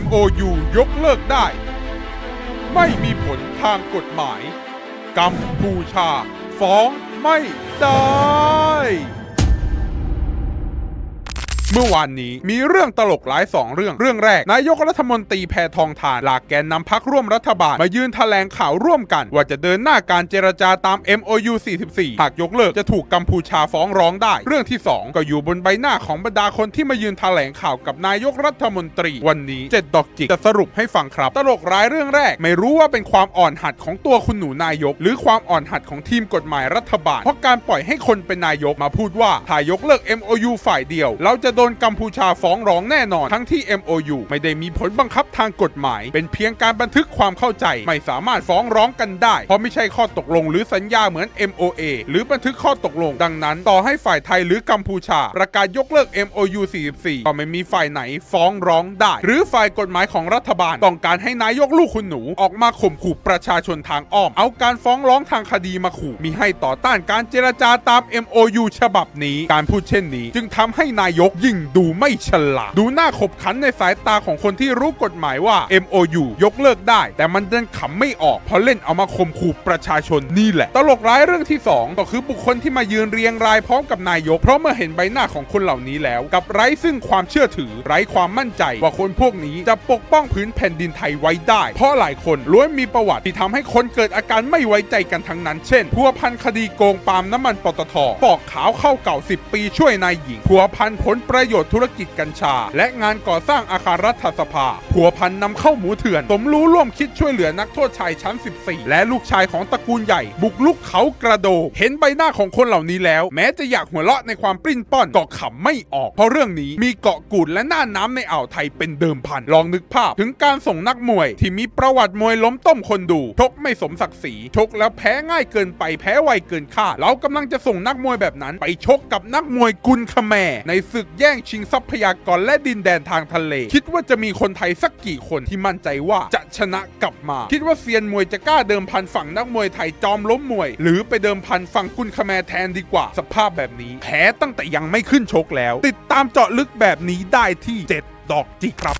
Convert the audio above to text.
MOU ยกเลิกได้ ไม่มีผลทางกฎหมาย กัมพูชา ฟ้องไม่ได้ เมื่อวานนี้มีเรื่องตลกหลายสองเรื่อง เรื่องแรก นายกรัฐมนตรีแพทองทานหลากแกนนำพักร่วมรัฐบาล มายืนแถลงข่าวร่วมกัน ว่าจะเดินหน้าการเจรจาตาม MOU 44 หากยกเลิกจะถูกกัมพูชาฟ้องร้องได้ เรื่องที่ 2 ก็อยู่บนใบหน้าของบรรดาคนที่มายืนแถลงข่าวกับนายกรัฐมนตรี วันนี้เจ็ดดอกจิกจะสรุปให้ฟังครับ ตลกร้ายเรื่องแรก ไม่รู้ว่าเป็นความอ่อนหัดของตัวคุณหนูนายก หรือความอ่อนหัดของทีมกฎหมายรัฐบาลเพราะการปล่อยให้คนเป็นนายกมาพูดว่าถ้ายกเลิก MOU ฝ่ายเดียว เราจะโดนกัมพูชาฟ้องร้องแน่นอน ทั้งที่ MOU ไม่ได้มีผลบังคับทางกฎหมาย เป็นเพียงการบันทึกความเข้าใจ ไม่สามารถฟ้องร้องกันได้ เพราะไม่ใช่ข้อตกลงหรือสัญญาเหมือน MOA หรือบันทึกข้อตกลงดังนั้น ต่อให้ฝ่ายไทยหรือกัมพูชา ประกาศยกเลิก MOU 44 ก็ไม่มีฝ่ายไหนฟ้องร้องได้ หรือฝ่ายกฎหมายของรัฐบาล ต้องการให้นายกลูกคุณหนูออกมาข่มขู่ประชาชนทางอ้อม เอาการฟ้องร้องทางคดีมาขู่มีให้ต่อต้านการเจรจาตาม MOU ฉบับนี้ การพูดเช่นนี้ จึงทำให้นายกยงดูไม่ฉลาด ดูหน้าขบขันในสายตาของคนที่รู้กฎหมายว่า MOU ยกเลิกได้ แต่มันดันขำไม่ออกเพราะเล่นเอามาข่มขู่ประชาชนนี่แหละ ตลกร้ายเรื่องที่สองก็คือบุคคลที่มายืนเรียงรายพร้อมกับนายก เพราะเมื่อเห็นใบหน้าของคนเหล่านี้แล้ว กับไร้ซึ่งความเชื่อถือ ไร้ความมั่นใจ ว่าคนพวกนี้จะปกป้องพื้นแผ่นดินไทยไว้ได้ เพราะหลายคนล้วนมีประวัติที่ทำให้คนเกิดอาการไม่ไว้ใจกันทั้งนั้น เช่นพัวพันคดีโกงปาล์มน้ำมันปตทปอกขาวเข้าเก่า 10 ปีช่วยนายหญิงพัวพันผลประประโยชน์ธุรกิจกัญชา และงานก่อสร้างอาคารรัฐสภาพัวพันนำเข้าหมูเถื่อน สมรู้ร่วมคิดช่วยเหลือนักโทษชายชั้น 14 และลูกชายของตระกูลใหญ่ บุกลุกเขากระโดดเห็นใบหน้าของคนเหล่านี้แล้ว แม้จะอยากหัวเราะในความปริ้นป้อนก็ขำไม่ออก เพราะเรื่องนี้มีเกาะกูดและหน้าน้ำในอ่าวไทยเป็นเดิมพันลองนึกภาพ ถึงการส่งนักมวย ที่มีประวัติมวยล้มต้มคนดูชกไม่สมศักดิ์ศรีชกแล้วแพ้ง่ายเกินไปแพ้ไวเกินคาดเรากำลังจะส่งนักมวยแบบนั้น ไปชกกับนักมวยกุนคแมในศึกแยงชิงทรัพยากรและดินแดนทางทะเล คิดว่าจะมีคนไทยสักกี่คนที่มั่นใจว่าจะชนะกลับมา คิดว่าเซียนมวยจะกล้าเดิมพันฝั่งนักมวยไทยจอมล้มมวย หรือไปเดิมพันฝั่งกุนคแมแทนดีกว่า สภาพแบบนี้แพ้ตั้งแต่ยังไม่ขึ้นชกแล้ว ติดตามเจาะลึกแบบนี้ได้ที่ 7 ดอกจิกครับ